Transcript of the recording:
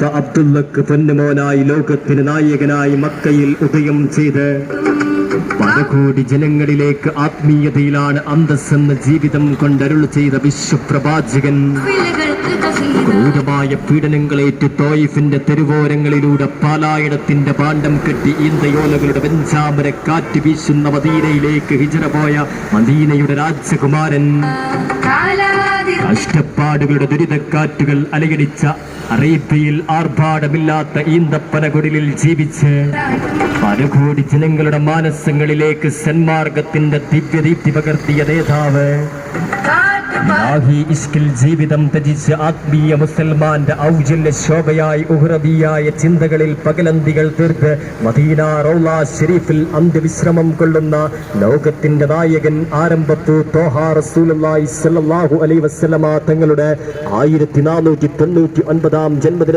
ഉപ്പ അബ്ദുള്ളക്ക് പൊന്നുമോനായി ലോകത്തിന് നായകനായി മക്കയിൽ ഉദയം ചെയ്ത് പലകോടി ജനങ്ങളിലേക്ക് ആത്മീയതയിലാണ് അന്തസ്സെന്ന ജീവിതം കൊണ്ടരുൾ ചെയ്ത വിശ്വപ്രവാചകൻ ക്രൂരമായ പീഡനങ്ങളേറ്റ് തോയിഫിന്റെ തെരുവോരങ്ങളിലൂടെ പാലായണത്തിന്റെ പാണ്ഡം കെട്ടി ഈന്തയോലകളുടെ വെഞ്ചാമര കാറ്റ് വീശുന്ന മദീനയിലേക്ക് ഹിജറ പോയ മദീനയുടെ രാജകുമാരൻ. കാലാതി കഷ്ടപ്പാടുകളുടെ ദുരിതക്കാറ്റുകൾ അലയടിച്ച അറേബ്യയിൽ ആർഭാടമില്ലാത്ത ഈന്തപ്പനകുടിലിൽ ജീവിച്ച് പല കോടി ജനങ്ങളുടെ മാനസങ്ങളിലേക്ക് സന്മാർഗത്തിന്റെ ദിവ്യദീപ്തി പകർത്തിയ നേതാവ്. ജീവിതം ത്യജിച്ച് ആത്മീയ മുസൽമാന്റെ ഔജല്യ ശോഭയായി ഉഹ്റബിയായ ചിന്തകളിൽ പകലന്തികൾ തീർത്ത് മദീന റൗള ഷെരീഫിൽ അന്ത്യവിശ്രമം കൊള്ളുന്ന ലോകത്തിന്റെ നായകൻ ആരംഭത്തു തോഹാ വസല്ലമ തങ്ങളുടെ ആയിരത്തി നാനൂറ്റി തൊണ്ണൂറ്റി ഒൻപതാം ജന്മദിന